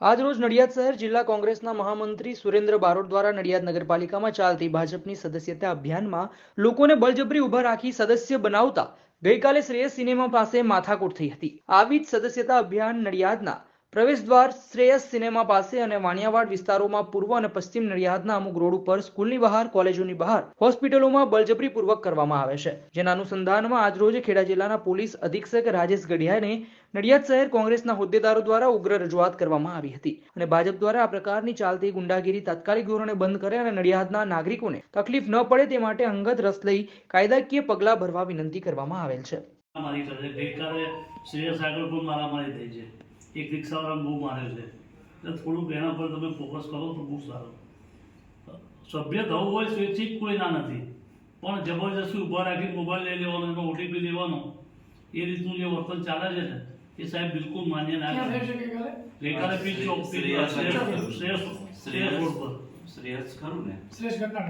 આજરોજ નડિયાદ શહેર જિલ્લા કોંગ્રેસના મહામંત્રી સુરેન્દ્ર બારોટ દ્વારા નડિયાદ નગરપાલિકામાં ચાલતી ભાજપની સદસ્યતા અભિયાનમાં લોકોને બળજબરી ઊભા રાખી સદસ્ય બનાવતા ગઈકાલે શ્રેયસ સિનેમા પાસે માથાકૂટ થઈ હતી. આવી જ સદસ્યતા અભિયાન નડિયાદના પ્રવેશ દ્વાર શ્રેયસ સિનેમા પાસે અને વાણિયાવાડ વિસ્તારોમાં પૂર્વ અને પશ્ચિમ નડિયાદના અમુક રોડ ઉપર સ્કૂલની બહાર, કોલેજોની બહાર, હોસ્પિટલોમાં બળજબરીપૂર્વક કરવામાં આવે છે. જેના અનુસંધાનમાં આજરોજ ખેડા જિલ્લાના પોલીસ અધિક્ષક રાજેશ ગઢિયાને નડિયાદ શહેર કોંગ્રેસના હોદ્દેદારો દ્વારા ઉગ્ર રજૂઆત કરવામાં આવી હતી અને ભાજપ દ્વારા આ પ્રકારની ચાલતી ગુંડાગીરી તાત્કાલિક ધોરણે બંધ કરે અને નડિયાદના નાગરિકોને તકલીફ ન પડે તે માટે અંગત રસ લઈ કાયદાકીય પગલાં ભરવા વિનંતી કરવામાં આવેલ છે. મારી સાથે ગઈકાલે શ્રેયસ આગળ પણ મારામારી થઈ છે. એક રિક્ષાવાળા બહુ મારે છે. એટલે થોડુંક એના પર તમે ફોકસ કરો તો બહુ સારું. સભ્ય થવું હોય સ્વૈચ્છિક કોઈ ના નથી. પણ જબરજસ્તી ઊભા રાખી મોબાઈલ લઈ લેવાનો એમાં ઓટીપી લેવાનો એ રીતનું જે વર્તન ચાલે છે ને એ સાહેબ બિલકુલ માન્ય ના ગઈકાલે? પીચ ચોક શ્રેયસ શ્રેયસ શ્રેયસ શ્રેયસ રોડ પર. શ્રેયસ ખરું ને? શ્રેષ્ઠ ઘટના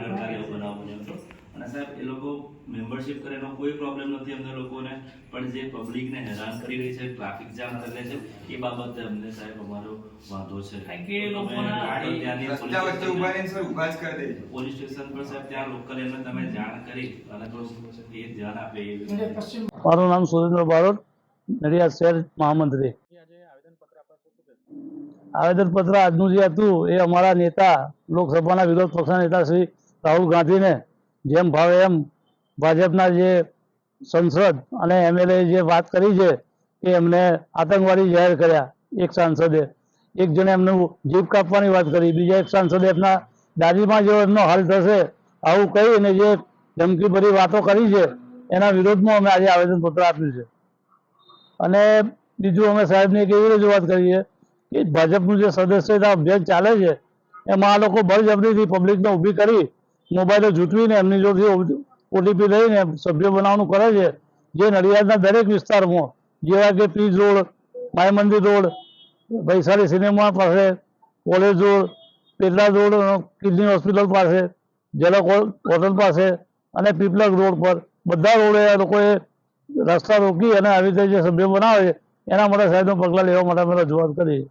ગણકારી એવું બનાવ બન્યો હતો અને સાહેબ એ લોકો મેમ્બરશિપ કરે એનો કોઈ પ્રોબ્લેમ નથી અમને લોકોને પણ જે પબ્લિકને હેરાન કરી રહી છે ટ્રાફિક જામ કરે છે એ બાબતે અમને સાહેબ અમારો વાંધો છે. કે એ લોકોના ગાડી રસ્તા વચ્ચે ઊભા રહીને સર ઊભા જ કરી દે પોલીસ સ્ટેશન પર સાહેબ ત્યાં લોકલ એમને તમે જાણ કરી અને તો એ ધ્યાન આપે એ મારું નામ સુરેન્દ્ર બારોટ નડિયાદ શહેર મહામંત્રી. આવેદનપત્ર આજનું જે હતું એ અમારા નેતા લોકસભાના વિરોધ પક્ષના નેતા શ્રી રાહુલ ગાંધીને જેમ ભાવે એમ ભાજપના જે સંસદ અને એમએલએ જે વાત કરી છે કે એમને આતંકવાદી જાહેર કર્યા એક સાંસદે. એક જણે એમનું જીપ કાપવાની વાત કરી, બીજા એક સાંસદે એમના દાદીમાં જેવો એમનો હાલ થશે, આવું કહીને જે ધમકીભરી વાતો કરી છે, એના વિરોધમાં અમે આજે આવેદનપત્ર આપ્યું છે. અને બીજું અમે સાહેબને એક એવી રજૂઆત કરીએ કે ભાજપનું જે સદસ્યતા અભિયાન ચાલે છે, એમાં આ લોકો બળજબરીથી પબ્લિકને ઊભી કરી મોબાઈલો જૂટવીને એમની જોડથી ઓટીપી લઈને સભ્ય બનાવવાનું કરે છે, જે નડિયાદના દરેક વિસ્તારમાં, જેવા કે Pij road Mai Mandir road, Vaishali cinema પાસે, college road, Petla road kidney hospital પાસે ઝલક હોટલ પાસે અને પીપલક રોડ પર. બધા રોડે આ લોકોએ રસ્તા રોકી અને આવી રીતે જે સભ્ય બનાવે છે, એના માટે સાહેબનું પગલાં લેવા માટે અમે રજૂઆત કરી.